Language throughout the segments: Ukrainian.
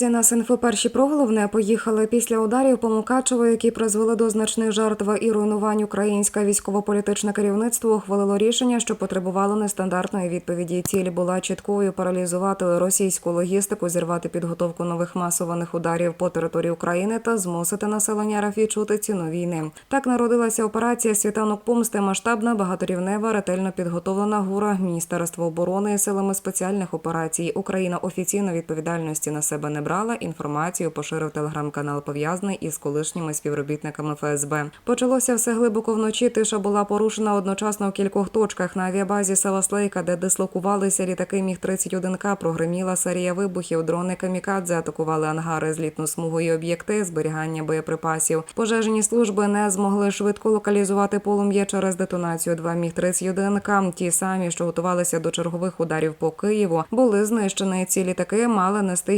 Наразі на Синфо перші проголовне поїхали після ударів по Мукачево, які призвели до значних жертв і руйнувань. Українське військово-політичне керівництво ухвалило рішення, що потребувало нестандартної відповіді. Ціль була чіткою паралізувати російську логістику, зірвати підготовку нових масованих ударів по території України та змусити населення РФ відчути ціну війни. Так народилася операція Світанок помсти масштабна, багаторівнева, ретельно підготовлена гура Міністерства оборони силами спеціальних операцій. Україна офіційно відповідальності на себе не брала. Інформацію поширив телеграм-канал пов'язаний із колишніми співробітниками ФСБ. Почалося все глибоко вночі. Тиша була порушена одночасно в кількох точках на авіабазі Саваслейка, де дислокувалися літаки Міг 31 к прогреміла серія вибухів. Дрони камікадзе атакували ангари, злітну смугу і об'єкти зберігання боєприпасів. Пожежні служби не змогли швидко локалізувати полум'я через детонацію. Два міг 31 к ті самі, що готувалися до чергових ударів по Києву, були знищені. Ці літаки мали нести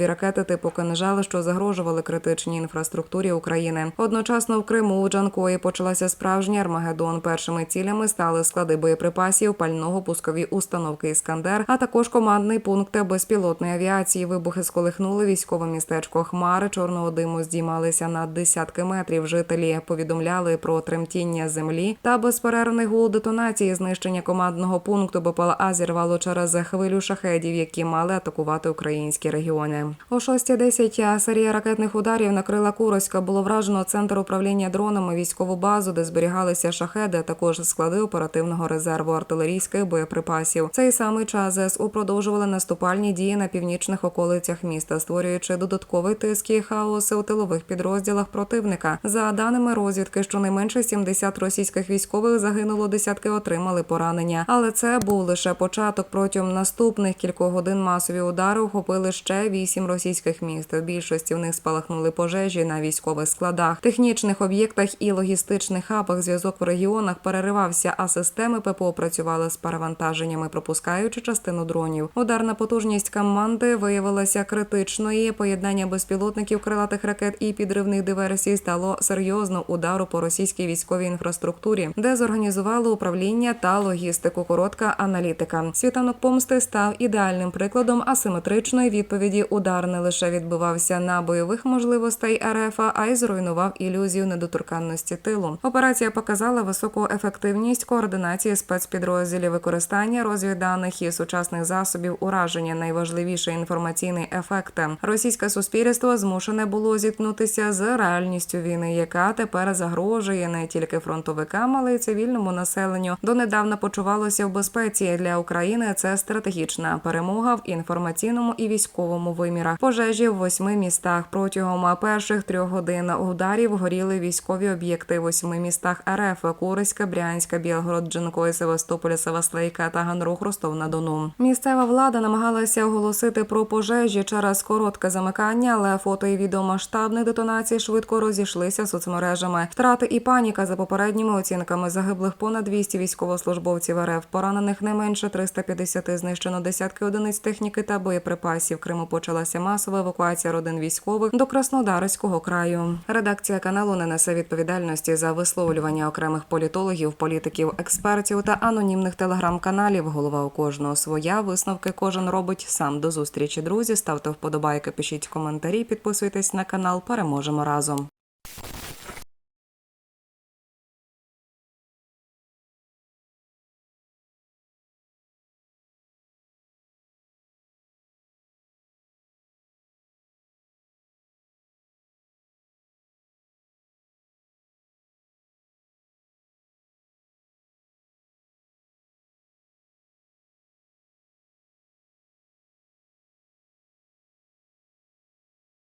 гіперзвукові ракети типу «Кинжал», що загрожували критичній інфраструктурі України. Одночасно в Криму у Джанкої почалася справжній Армагеддон. Першими цілями стали склади боєприпасів, пального пускові установки Іскандер, а також командний пункт безпілотної авіації. Вибухи сколихнули військове містечко Хмари. Чорного диму здіймалися на десятки метрів. Жителі повідомляли про тремтіння землі та безперервний гул детонації. Знищення командного пункту БПЛА зірвало через хвилю шахедів, які мали атакувати українські регіони. О 6.10 серія ракетних ударів накрила Куровська. Було вражено центр управління дронами, військову базу, де зберігалися шахеди, а також склади оперативного резерву артилерійських боєприпасів. Цей самий час ЗСУ продовжували наступальні дії на північних околицях міста, створюючи додатковий тиск і хаос у тилових підрозділах противника. За даними розвідки, щонайменше 70 російських військових загинуло, десятки отримали поранення. Але це був лише початок. Протягом наступних кількох годин масові удари охопили ще вісім російських міст. В більшості в них спалахнули пожежі на військових складах, технічних об'єктах і логістичних хабах. Зв'язок в регіонах переривався, а системи ППО працювали з перевантаженнями, пропускаючи частину дронів. Ударна потужність команди виявилася критичною. Поєднання безпілотників, крилатих ракет і підривних диверсій стало серйозно удару по російській військовій інфраструктурі, де зорганізували управління та логістику. Коротка аналітика. Світанок помсти став ідеальним прикладом асиметричної відповіді. Удар не лише відбивався на бойових можливостей РФ, а й зруйнував ілюзію недоторканності тилу. Операція показала високу ефективність координації спецпідрозділів, використання розвідданих і сучасних засобів ураження. Найважливіший інформаційний ефект. Російське суспільство змушене було зіткнутися з реальністю війни, яка тепер загрожує не тільки фронтовикам, але й цивільному населенню. Донедавна почувалося в безпеці для України. Це стратегічна перемога в інформаційному і військовому вимірах. Пожежі в восьми містах протягом перших трьох годин ударів горіли військові об'єкти в восьми містах РФ: Куриська, Брянська, Білгород, Джанкой, Севастополь, Севаслейка та Ганрух, Ростов на Дону. Місцева влада намагалася оголосити про пожежі через коротке замикання, але фото і відео масштабних детонацій швидко розійшлися соцмережами. Втрати і паніка за попередніми оцінками загиблих понад 200 військовослужбовців РФ, поранених не менше 350, знищено десятки одиниць техніки та боєприпасів. Криму почалася масова евакуація родин військових до Краснодарського краю. Редакція каналу не несе відповідальності за висловлювання окремих політологів, політиків, експертів та анонімних телеграм-каналів. Голова у кожного своя висновки кожен робить сам. До зустрічі, друзі. Ставте вподобайки, пишіть коментарі, підписуйтесь на канал. Переможемо разом.